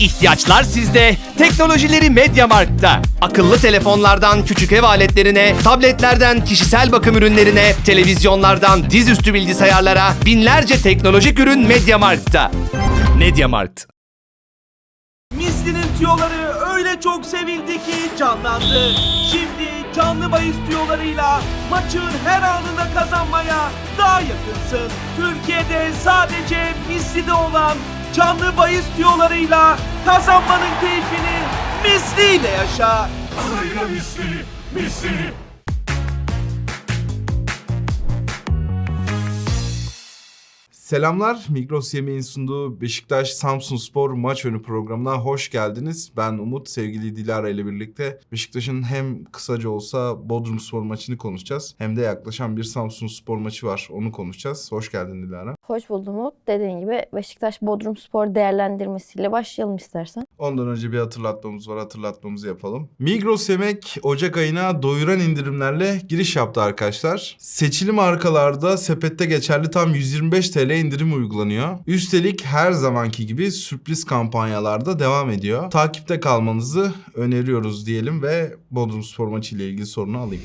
İhtiyaçlar sizde, teknolojileri Mediamarkt'ta. Akıllı telefonlardan küçük ev aletlerine, tabletlerden kişisel bakım ürünlerine, televizyonlardan dizüstü bilgisayarlara binlerce teknolojik ürün Mediamarkt'ta. Mediamarkt. Misli'nin tüyoları öyle çok sevildi ki canlandı. Şimdi canlı bahis tüyolarıyla maçın her anında kazanmaya daha yakınsın. Türkiye'de sadece Misli'de olan canlı bahis tüyolarıyla kazanmanın keyfini Misli ile yaşa. Parayla misli, misli. Selamlar. Migros Yemeğin sunduğu Beşiktaş Samsun Spor maç önü programına hoş geldiniz. Ben Umut, sevgili Dilara ile birlikte Beşiktaş'ın hem kısaca olsa Bodrum Spor maçını konuşacağız. Hem de yaklaşan bir Samsun Spor maçı var. Onu konuşacağız. Hoş geldin Dilara. Hoş buldum Umut. Dediğin gibi Beşiktaş Bodrum Spor değerlendirmesiyle başlayalım istersen. Ondan önce bir hatırlatmamız var. Hatırlatmamızı yapalım. Migros Yemek Ocak ayına doyuran indirimlerle giriş yaptı arkadaşlar. Seçili markalarda sepette geçerli tam 125 TL indirim uygulanıyor. Üstelik her zamanki gibi sürpriz kampanyalarda devam ediyor. Takipte kalmanızı öneriyoruz diyelim ve Bodrum Spor maçı ile ilgili sorunu alayım.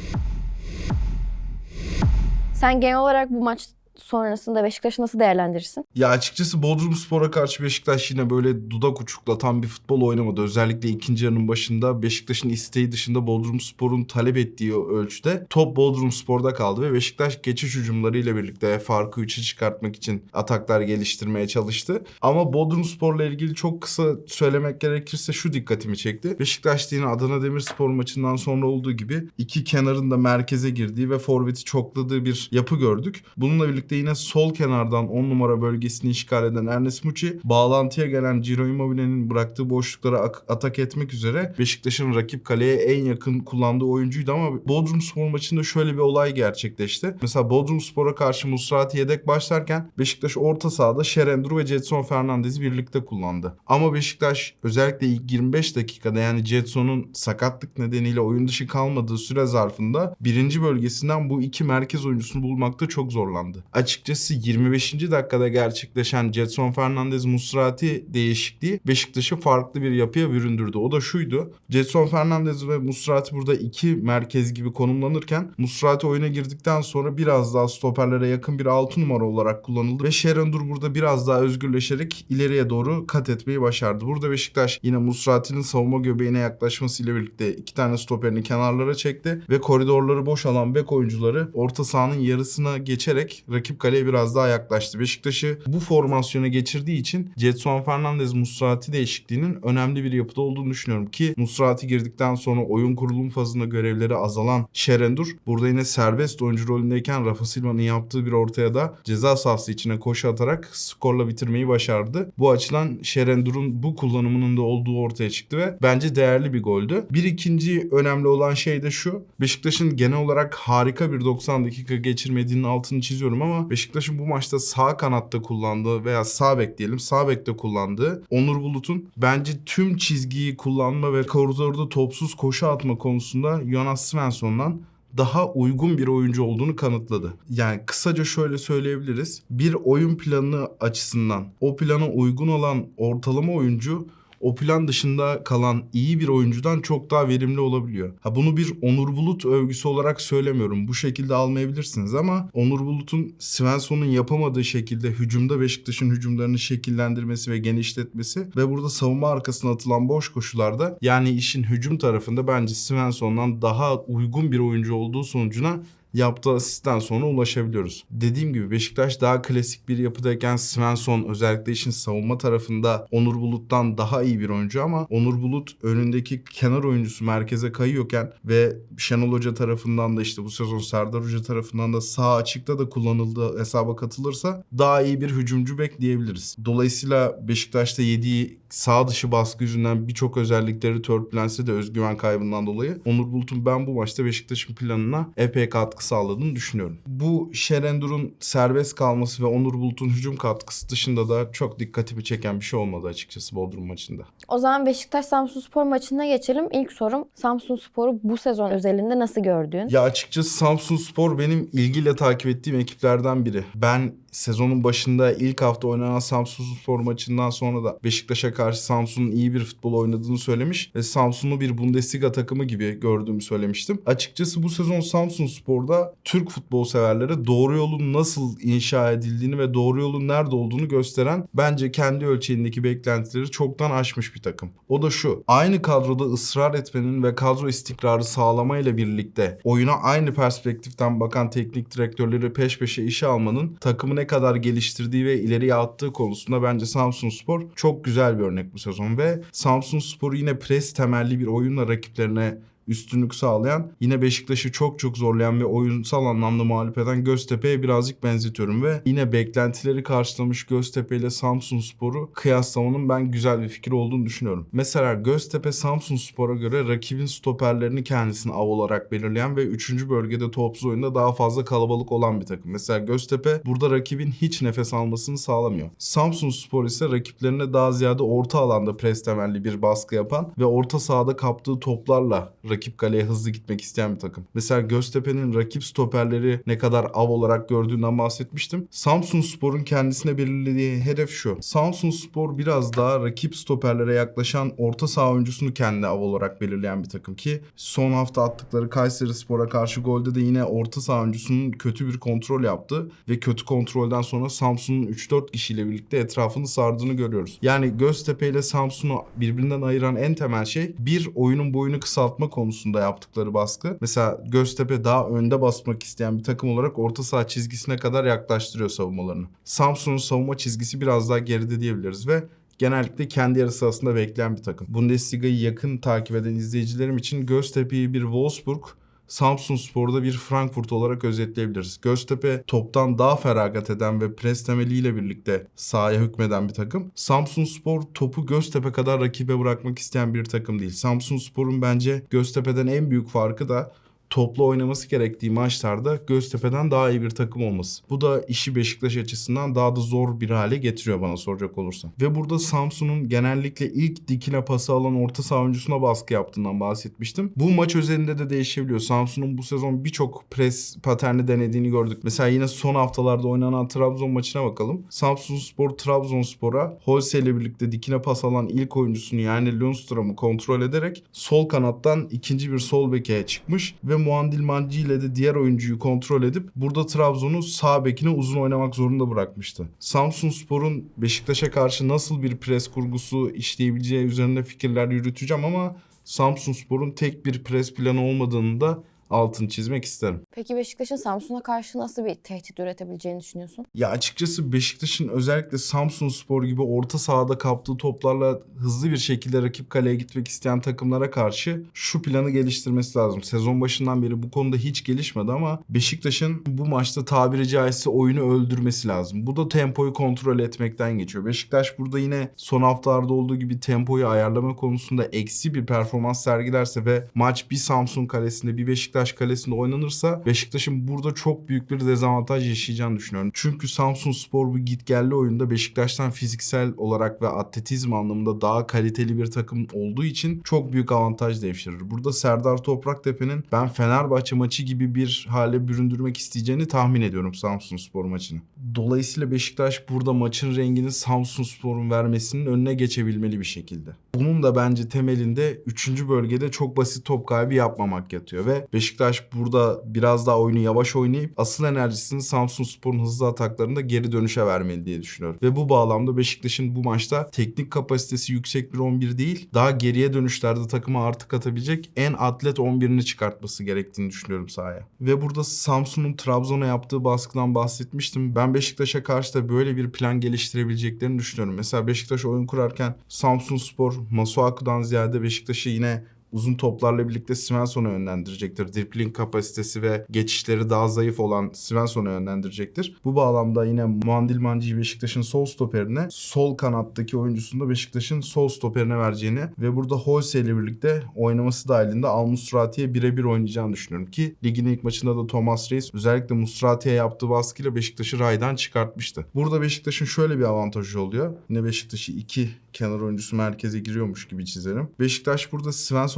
Sen genel olarak bu maç sonrasında Beşiktaş'ı nasıl değerlendirirsin? Ya açıkçası Bodrum Spor'a karşı Beşiktaş yine böyle dudak uçuklatan bir futbol oynamadı. Özellikle ikinci yarının başında Beşiktaş'ın isteği dışında Bodrum Spor'un talep ettiği ölçüde top Bodrum Spor'da kaldı ve Beşiktaş geçiş hücumlarıyla birlikte farkı 3'e çıkartmak için ataklar geliştirmeye çalıştı. Ama Bodrum Spor'la ilgili çok kısa söylemek gerekirse şu dikkatimi çekti. Beşiktaş'ta yine Adana Demirspor maçından sonra olduğu gibi iki kenarın da merkeze girdiği ve forveti çokladığı bir yapı gördük. Bununla birlikte yine sol kenardan 10 numara bölgesini işgal eden Ernest Muçi bağlantıya gelen Ciro Immobile'nin bıraktığı boşluklara ak- atak etmek üzere Beşiktaş'ın rakip kaleye en yakın kullandığı oyuncuydu ama Bodrum Spor maçında şöyle bir olay gerçekleşti. Mesela Bodrum Spor'a karşı Musrati yedek başlarken Beşiktaş orta sahada Şerendur ve Jetson Fernandez'i birlikte kullandı. Ama Beşiktaş özellikle ilk 25 dakikada yani Jetson'un sakatlık nedeniyle oyun dışı kalmadığı süre zarfında birinci bölgesinden bu iki merkez oyuncusunu bulmakta çok zorlandı. Açıkçası 25. dakikada gerçekleşen Jetson Fernandez Musrati değişikliği Beşiktaş'ı farklı bir yapıya büründürdü. O da şuydu. Jetson Fernandez ve Musrati burada iki merkez gibi konumlanırken Musrati oyuna girdikten sonra biraz daha stoperlere yakın bir 6 numara olarak kullanıldı ve Şerendur burada biraz daha özgürleşerek ileriye doğru kat etmeyi başardı. Burada Beşiktaş yine Musrati'nin savunma göbeğine yaklaşmasıyla birlikte iki tane stoperini kenarlara çekti ve koridorları boş alan bek oyuncuları orta sahanın yarısına geçerek rakip kaleye biraz daha yaklaştı. Beşiktaş'ı bu formasyona geçirdiği için Jetson Fernandez Musrati değişikliğinin önemli bir yapıda olduğunu düşünüyorum ki Musrati girdikten sonra oyun kurulum fazında görevleri azalan Şerendur burada yine serbest oyuncu rolündeyken Rafa Silva'nın yaptığı bir ortaya da ceza sahası içine koşu atarak skorla bitirmeyi başardı. Bu açıdan Şerendur'un bu kullanımının da olduğu ortaya çıktı ve bence değerli bir goldü. Bir ikinci önemli olan şey de şu. Beşiktaş'ın genel olarak harika bir 90 dakika geçirmediğinin altını çiziyorum ama Beşiktaş'ın bu maçta sağ kanatta kullandığı veya sağ bek diyelim sağ bekte kullandığı Onur Bulut'un bence tüm çizgiyi kullanma ve koridorda topsuz koşu atma konusunda Jonas Svensson'dan daha uygun bir oyuncu olduğunu kanıtladı. Yani kısaca şöyle söyleyebiliriz. Bir oyun planı açısından o plana uygun olan ortalama oyuncu o plan dışında kalan iyi bir oyuncudan çok daha verimli olabiliyor. Ha bunu bir Onur Bulut övgüsü olarak söylemiyorum. Bu şekilde almayabilirsiniz ama Onur Bulut'un Svensson'un yapamadığı şekilde hücumda Beşiktaş'ın hücumlarını şekillendirmesi ve genişletmesi ve burada savunma arkasına atılan boş koşularda yani işin hücum tarafında bence Svensson'dan daha uygun bir oyuncu olduğu sonucuna yaptığı asistten sonra ulaşabiliyoruz. Dediğim gibi Beşiktaş daha klasik bir yapıdayken Svensson özellikle işin savunma tarafında Onur Bulut'tan daha iyi bir oyuncu ama Onur Bulut önündeki kenar oyuncusu merkeze kayıyorken ve Şenol Hoca tarafından da işte bu sezon Serdar Hoca tarafından da sağ açıkta da kullanıldığı hesaba katılırsa daha iyi bir hücumcu bekleyebiliriz. Dolayısıyla Beşiktaş'ta yediği sağ dışı baskı yüzünden birçok özellikleri törpülense de özgüven kaybından dolayı Onur Bulut'un ben bu maçta Beşiktaş'ın planına epey katkı sağladığını düşünüyorum. Bu Şerendur'un serbest kalması ve Onur Bulut'un hücum katkısı dışında da çok dikkatimi çeken bir şey olmadı açıkçası Bodrum maçında. O zaman Beşiktaş Samsun Spor maçına geçelim. İlk sorum Samsun Spor'u bu sezon özelinde nasıl gördüğün? Ya açıkçası Samsun Spor benim ilgiyle takip ettiğim ekiplerden biri. Ben sezonun başında ilk hafta oynanan Samsunspor maçından sonra da Beşiktaş'a karşı Samsun'un iyi bir futbol oynadığını söylemiş ve Samsun'u bir Bundesliga takımı gibi gördüğümü söylemiştim. Açıkçası bu sezon Samsunspor'da Türk futbol severlere doğru yolun nasıl inşa edildiğini ve doğru yolun nerede olduğunu gösteren bence kendi ölçeğindeki beklentileri çoktan aşmış bir takım. O da şu. Aynı kadroda ısrar etmenin ve kadro istikrarı sağlamayla birlikte oyuna aynı perspektiften bakan teknik direktörleri peş peşe işe almanın takımı kadar geliştirdiği ve ileriye attığı konusunda bence Samsunspor çok güzel bir örnek bu sezon ve Samsunspor yine pres temelli bir oyunla rakiplerine üstünlük sağlayan, yine Beşiktaş'ı çok çok zorlayan ve oyunsal anlamda mağlup eden Göztepe'ye birazcık benzetiyorum ve yine beklentileri karşılamış Göztepe ile Samsunspor'u kıyaslamanın ben güzel bir fikir olduğunu düşünüyorum. Mesela Göztepe Samsunspor'a göre rakibin stoperlerini kendisine av olarak belirleyen ve 3. bölgede topsuz oyunda daha fazla kalabalık olan bir takım. Mesela Göztepe burada rakibin hiç nefes almasını sağlamıyor. Samsunspor ise rakiplerine daha ziyade orta alanda pres temelli bir baskı yapan ve orta sahada kaptığı toplarla rakip kaleye hızlı gitmek isteyen bir takım. Mesela Göztepe'nin rakip stoperleri ne kadar av olarak gördüğünden bahsetmiştim. Samsun Spor'un kendisine belirlediği hedef şu. Samsun Spor biraz daha rakip stoperlere yaklaşan orta saha oyuncusunu kendine av olarak belirleyen bir takım ki son hafta attıkları Kayseri Spor'a karşı golde de yine orta saha oyuncusunun kötü bir kontrol yaptı ve kötü kontrolden sonra Samsun'un 3-4 kişiyle birlikte etrafını sardığını görüyoruz. Yani Göztepe ile Samsun'u birbirinden ayıran en temel şey bir oyunun boyunu kısaltma konusunda yaptıkları baskı. Mesela Göztepe daha önde basmak isteyen bir takım olarak orta saha çizgisine kadar yaklaştırıyor savunmalarını. Samsun'un savunma çizgisi biraz daha geride diyebiliriz ve genellikle kendi yarı sahasında bekleyen bir takım. Bundesliga'yı yakın takip eden izleyicilerim için Göztepe'yi bir Wolfsburg, Samsun Spor'da bir Frankfurt olarak özetleyebiliriz. Göztepe toptan daha feragat eden ve pres temeliyle birlikte sahaya hükmeden bir takım. Samsun Spor topu Göztepe kadar rakibe bırakmak isteyen bir takım değil. Samsun Spor'un bence Göztepe'den en büyük farkı da toplu oynaması gerektiği maçlarda Göztepe'den daha iyi bir takım olması. Bu da işi Beşiktaş açısından daha da zor bir hale getiriyor bana soracak olursan. Ve burada Samsun'un genellikle ilk dikine pası alan orta saha oyuncusuna baskı yaptığından bahsetmiştim. Bu maç özelinde de değişebiliyor. Samsun'un bu sezon birçok pres paterni denediğini gördük. Mesela yine son haftalarda oynanan Trabzon maçına bakalım. Samsun Spor Trabzonspor'a Holse ile birlikte dikine pas alan ilk oyuncusunu yani Lundström'ü kontrol ederek sol kanattan ikinci bir sol beke çıkmış ve Muandil Manci ile de diğer oyuncuyu kontrol edip burada Trabzon'u sağ bekine uzun oynamak zorunda bırakmıştı. Samsun Spor'un Beşiktaş'a karşı nasıl bir pres kurgusu işleyebileceği üzerinde fikirler yürüteceğim ama Samsun Spor'un tek bir pres planı olmadığını da altını çizmek isterim. Peki Beşiktaş'ın Samsun'a karşı nasıl bir tehdit üretebileceğini düşünüyorsun? Ya açıkçası Beşiktaş'ın özellikle Samsun Spor gibi orta sahada kaptığı toplarla hızlı bir şekilde rakip kaleye gitmek isteyen takımlara karşı şu planı geliştirmesi lazım. Sezon başından beri bu konuda hiç gelişmedi ama Beşiktaş'ın bu maçta tabiri caizse oyunu öldürmesi lazım. Bu da tempoyu kontrol etmekten geçiyor. Beşiktaş burada yine son haftalarda olduğu gibi tempoyu ayarlama konusunda eksi bir performans sergilerse ve maç bir Samsun kalesinde bir Beşiktaş kalesinde oynanırsa Beşiktaş'ın burada çok büyük bir dezavantaj yaşayacağını düşünüyorum. Çünkü Samsun Spor bu gitgelli oyunda Beşiktaş'tan fiziksel olarak ve atletizm anlamında daha kaliteli bir takım olduğu için çok büyük avantaj devşirir. Burada Serdar Topraktepe'nin ben Fenerbahçe maçı gibi bir hale büründürmek isteyeceğini tahmin ediyorum Samsun Spor maçını. Dolayısıyla Beşiktaş burada maçın rengini Samsun Spor'un vermesinin önüne geçebilmeli bir şekilde. Bunun da bence temelinde 3. bölgede çok basit top kaybı yapmamak yatıyor ve Beşiktaş burada biraz daha oyunu yavaş oynayıp asıl enerjisini Samsun Spor'un hızlı ataklarında geri dönüşe vermeli diye düşünüyorum. Ve bu bağlamda Beşiktaş'ın bu maçta teknik kapasitesi yüksek bir 11 değil, daha geriye dönüşlerde takıma artı katabilecek en atlet 11'ini çıkartması gerektiğini düşünüyorum sahaya. Ve burada Samsun'un Trabzon'a yaptığı baskıdan bahsetmiştim. Ben Beşiktaş'a karşı da böyle bir plan geliştirebileceklerini düşünüyorum. Mesela Beşiktaş oyun kurarken Samsun Spor, Masuaku'dan ziyade Beşiktaş'ı yine uzun toplarla birlikte Svensson'a yönlendirecektir. Dribbling kapasitesi ve geçişleri daha zayıf olan Svensson'a yönlendirecektir. Bu bağlamda yine Muandil Manci'yi Beşiktaş'ın sol stoperine, sol kanattaki oyuncusunu da Beşiktaş'ın sol stoperine vereceğini ve burada Holse ile birlikte oynaması dahilinde Al Musrati'ye birebir oynayacağını düşünüyorum ki ligin ilk maçında da Thomas Reis özellikle Musrati'ye yaptığı baskıyla Beşiktaş'ı raydan çıkartmıştı. Burada Beşiktaş'ın şöyle bir avantajı oluyor. Yine Beşiktaş'ı iki kenar oyuncusu merkeze giriyormuş gibi çizerim. Beşiktaş burada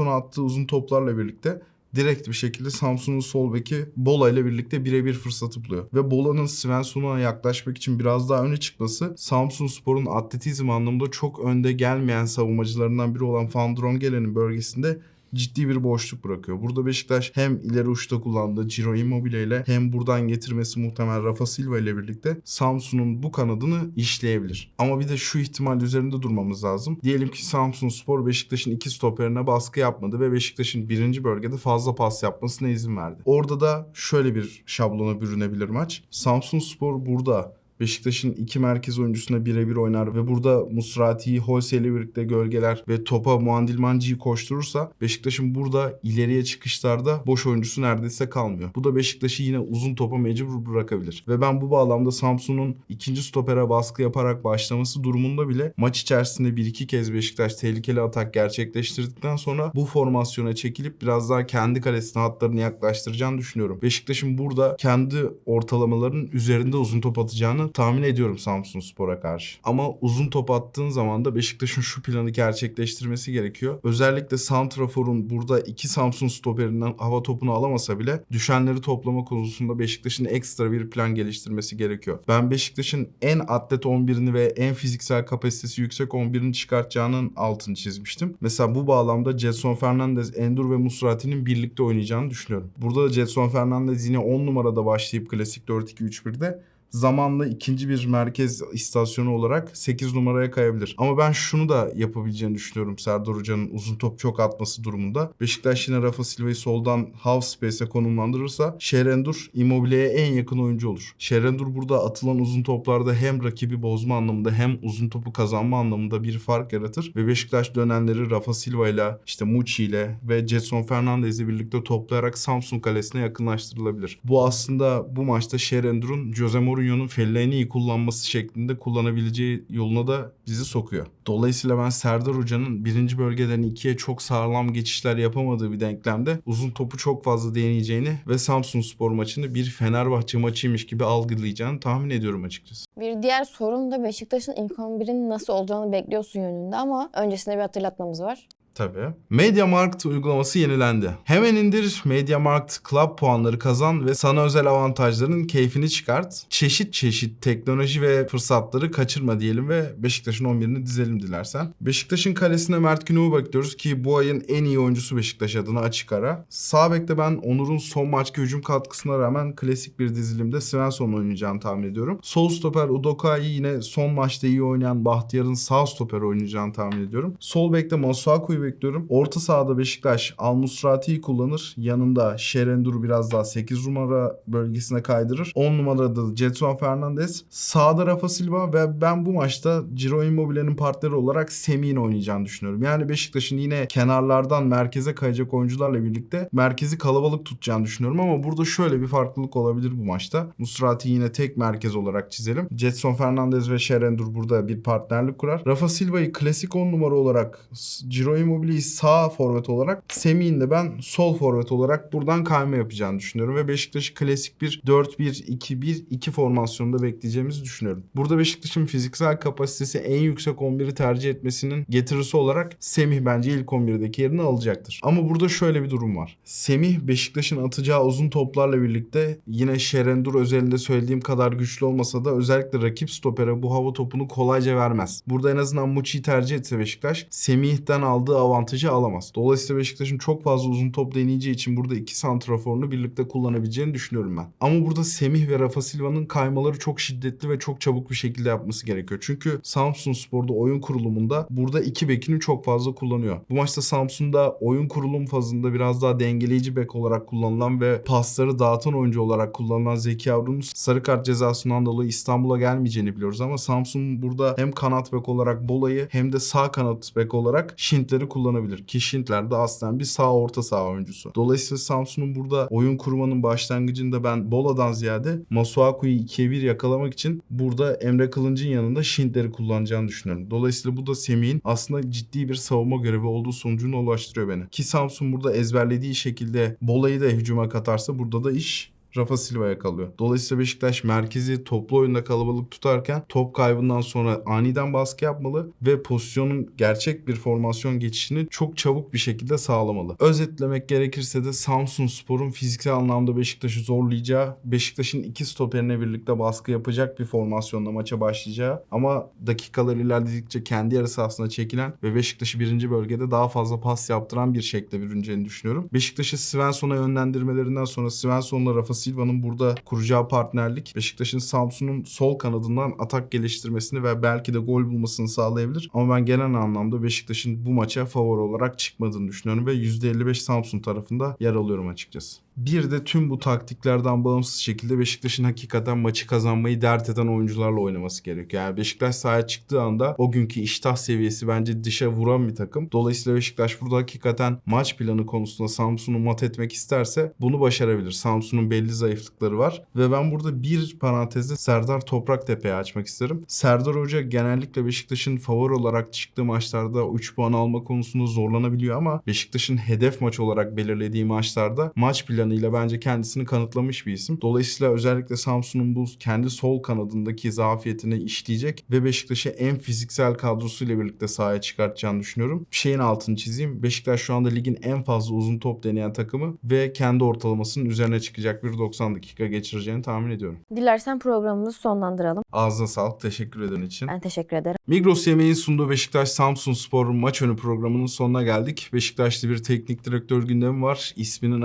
Svensson'a attığı uzun toplarla birlikte direkt bir şekilde Samsun'un sol beki Bola ile birlikte birebir fırsatı buluyor. Ve Bola'nın Svensson'a yaklaşmak için biraz daha öne çıkması Samsun Spor'un atletizm anlamında çok önde gelmeyen savunmacılarından biri olan Van Drongelen'in bölgesinde ciddi bir boşluk bırakıyor. Burada Beşiktaş hem ileri uçta kullandığı Ciro Immobile ile hem buradan getirmesi muhtemel Rafa Silva ile birlikte Samsun'un bu kanadını işleyebilir. Ama bir de şu ihtimal üzerinde durmamız lazım. Diyelim ki Samsun Spor Beşiktaş'ın iki stoperine baskı yapmadı ve Beşiktaş'ın birinci bölgede fazla pas yapmasına izin verdi. Orada da şöyle bir şablona bürünebilir maç. Samsun Spor burada Beşiktaş'ın iki merkez oyuncusuna birebir oynar ve burada Musrati'yi Holse birlikte gölgeler ve topa Muandilmanci'yi koşturursa Beşiktaş'ın burada ileriye çıkışlarda boş oyuncusu neredeyse kalmıyor. Bu da Beşiktaş'ı yine uzun topa mecbur bırakabilir. Ve ben bu bağlamda Samsun'un ikinci stopere baskı yaparak başlaması durumunda bile maç içerisinde bir iki kez Beşiktaş tehlikeli atak gerçekleştirdikten sonra bu formasyona çekilip biraz daha kendi kalesine hatlarını yaklaştıracağını düşünüyorum. Beşiktaş'ın burada kendi ortalamalarının üzerinde uzun top atacağını tahmin ediyorum Samsun Spor'a karşı. Ama uzun top attığın zaman da Beşiktaş'ın şu planı gerçekleştirmesi gerekiyor. Özellikle Santrafor'un burada iki Samsun stoperinden hava topunu alamasa bile düşenleri toplama konusunda Beşiktaş'ın ekstra bir plan geliştirmesi gerekiyor. Ben Beşiktaş'ın en atlet 11'ini ve en fiziksel kapasitesi yüksek 11'ini çıkartacağının altını çizmiştim. Mesela bu bağlamda Jetson Fernandez, Endur ve Musrati'nin birlikte oynayacağını düşünüyorum. Burada da Jetson Fernandez yine 10 numarada başlayıp klasik 4-2-3-1'de zamanla ikinci bir merkez istasyonu olarak 8 numaraya kayabilir. Ama ben şunu da yapabileceğini düşünüyorum Serdar Hoca'nın uzun top çok atması durumunda. Beşiktaş yine Rafa Silva'yı soldan half space'e konumlandırırsa Şerendur Immobile'ye en yakın oyuncu olur. Şerendur burada atılan uzun toplarda hem rakibi bozma anlamında hem uzun topu kazanma anlamında bir fark yaratır ve Beşiktaş dönenleri Rafa Silva ile işte Muçi ile ve Jetson Fernandez ile birlikte toplayarak Samsun kalesine yakınlaştırılabilir. Bu aslında bu maçta Şerendur'un Jose Mourinho'nun Fellaini'yi kullanması şeklinde kullanabileceği yoluna da bizi sokuyor. Dolayısıyla ben Serdar Hoca'nın birinci bölgeden ikiye çok sağlam geçişler yapamadığı bir denklemde uzun topu çok fazla deneyeceğini ve Samsun Spor maçını bir Fenerbahçe maçıymış gibi algılayacağını tahmin ediyorum açıkçası. Bir diğer sorun da Beşiktaş'ın ilk 11'in nasıl olacağını bekliyorsun yönünde ama öncesinde bir hatırlatmamız var. Tabii. MediaMarkt uygulaması yenilendi. Hemen indir MediaMarkt Club puanları kazan ve sana özel avantajların keyfini çıkart. Çeşit çeşit teknoloji ve fırsatları kaçırma diyelim ve Beşiktaş'ın 11'ini dizelim dilersen. Beşiktaş'ın kalesine Mert Günok'u bekliyoruz ki bu ayın en iyi oyuncusu Beşiktaş adına açık ara. Sağ bekte ben Onur'un son maçki hücum katkısına rağmen klasik bir dizilimde Svensson oynayacağını tahmin ediyorum. Sol stoper Udoka'yı yine son maçta iyi oynayan Bahtiyar'ın sağ stoper oynayacağını tahmin ediyorum. Sol bekte Masuaku'yu bekliyorum. Orta sahada Beşiktaş Al-Musrati'yi kullanır. Yanında Şerendur biraz daha 8 numara bölgesine kaydırır. 10 numarada Jetson Fernandez. Sağda Rafa Silva ve ben bu maçta Ciro Immobile'nin partneri olarak Semih'in oynayacağını düşünüyorum. Yani Beşiktaş'ın yine kenarlardan merkeze kayacak oyuncularla birlikte merkezi kalabalık tutacağını düşünüyorum ama burada şöyle bir farklılık olabilir bu maçta. Musrati yine tek merkez olarak çizelim. Jetson Fernandez ve Şerendur burada bir partnerlik kurar. Rafa Silva'yı klasik 10 numara olarak Ciro Immobile'yi sağ forvet olarak Semih'in de ben sol forvet olarak buradan kayma yapacağını düşünüyorum ve Beşiktaş'ı klasik bir 4-1-2-1-2 formasyonunda bekleyeceğimizi düşünüyorum. Burada Beşiktaş'ın fiziksel kapasitesi en yüksek 11'i tercih etmesinin getirisi olarak Semih bence ilk 11'deki yerini alacaktır. Ama burada şöyle bir durum var. Semih Beşiktaş'ın atacağı uzun toplarla birlikte yine Şerendur özelinde söylediğim kadar güçlü olmasa da özellikle rakip stopere bu hava topunu kolayca vermez. Burada en azından Muçi'yi tercih etse Beşiktaş Semih'ten aldığı avantajı alamaz. Dolayısıyla Beşiktaş'ın çok fazla uzun top deneyeceği için burada iki santraforunu birlikte kullanabileceğini düşünüyorum ben. Ama burada Semih ve Rafa Silva'nın kaymaları çok şiddetli ve çok çabuk bir şekilde yapması gerekiyor. Çünkü Samsun Spor'da oyun kurulumunda burada iki bekini çok fazla kullanıyor. Bu maçta Samsun'da oyun kurulum fazında biraz daha dengeleyici bek olarak kullanılan ve pasları dağıtan oyuncu olarak kullanılan Zeki Yavru'nun sarı kart cezasından dolayı İstanbul'a gelmeyeceğini biliyoruz ama Samsun burada hem kanat bek olarak Bola'yı hem de sağ kanat bek olarak Şintler'i kullanabilir. Ki Şintler de aslen bir sağ orta saha oyuncusu. Dolayısıyla Samsun'un burada oyun kurmanın başlangıcında ben Bola'dan ziyade Masuaku'yu 2'ye 1 yakalamak için burada Emre Kılınç'ın yanında Şintler'i kullanacağını düşünüyorum. Dolayısıyla bu da Semih'in aslında ciddi bir savunma görevi olduğu sonucuna ulaştırıyor beni. Ki Samsun burada ezberlediği şekilde Bola'yı da hücuma katarsa burada da iş Rafa Silva'ya kalıyor. Dolayısıyla Beşiktaş merkezi toplu oyunda kalabalık tutarken top kaybından sonra aniden baskı yapmalı ve pozisyonun gerçek bir formasyon geçişini çok çabuk bir şekilde sağlamalı. Özetlemek gerekirse de Samsun Spor'un fiziksel anlamda Beşiktaş'ı zorlayacağı, Beşiktaş'ın iki stoperine birlikte baskı yapacak bir formasyonla maça başlayacağı ama dakikalar ilerledikçe kendi yarı sahasına çekilen ve Beşiktaş'ı birinci bölgede daha fazla pas yaptıran bir şekilde bürüneceğini düşünüyorum. Beşiktaş'ı Svensson'a yönlendirmelerinden sonra Svensson'la Rafa Silva'nın burada kuracağı partnerlik Beşiktaş'ın Samsun'un sol kanadından atak geliştirmesini ve belki de gol bulmasını sağlayabilir. Ama ben genel anlamda Beşiktaş'ın bu maça favori olarak çıkmadığını düşünüyorum ve %55 Samsun tarafında yer alıyorum açıkçası. Bir de tüm bu taktiklerden bağımsız şekilde Beşiktaş'ın hakikaten maçı kazanmayı dert eden oyuncularla oynaması gerekiyor. Yani Beşiktaş sahaya çıktığı anda o günkü iştah seviyesi bence dışa vuran bir takım. Dolayısıyla Beşiktaş burada hakikaten maç planı konusunda Samsun'u mat etmek isterse bunu başarabilir. Samsun'un belli zayıflıkları var ve ben burada bir parantezde Serdar Topraktepe'yi açmak isterim. Serdar Hoca genellikle Beşiktaş'ın favori olarak çıktığı maçlarda 3 puan alma konusunda zorlanabiliyor ama Beşiktaş'ın hedef maç olarak belirlediği maçlarda maç planıyla bence kendisini kanıtlamış bir isim. Dolayısıyla özellikle Samsun'un bu kendi sol kanadındaki zafiyetini işleyecek ve Beşiktaş'ı en fiziksel kadrosuyla birlikte sahaya çıkartacağını düşünüyorum. Bir şeyin altını çizeyim. Beşiktaş şu anda ligin en fazla uzun top deneyen takımı ve kendi ortalamasının üzerine çıkacak bir 90 dakika geçireceğini tahmin ediyorum. Dilersen programımızı sonlandıralım. Ağzına sağlık. Teşekkür ederim için. Ben teşekkür ederim. Migros yemeği sunduğu Beşiktaş Samsun Spor maç önü programının sonuna geldik. Beşiktaş'ta bir teknik direktör gündemi var. İsminin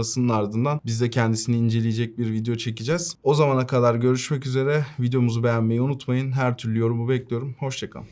açıklanmasının ardından biz de kendisini inceleyecek bir video çekeceğiz. O zamana kadar görüşmek üzere. Videomuzu beğenmeyi unutmayın. Her türlü yorumu bekliyorum. Hoşçakalın.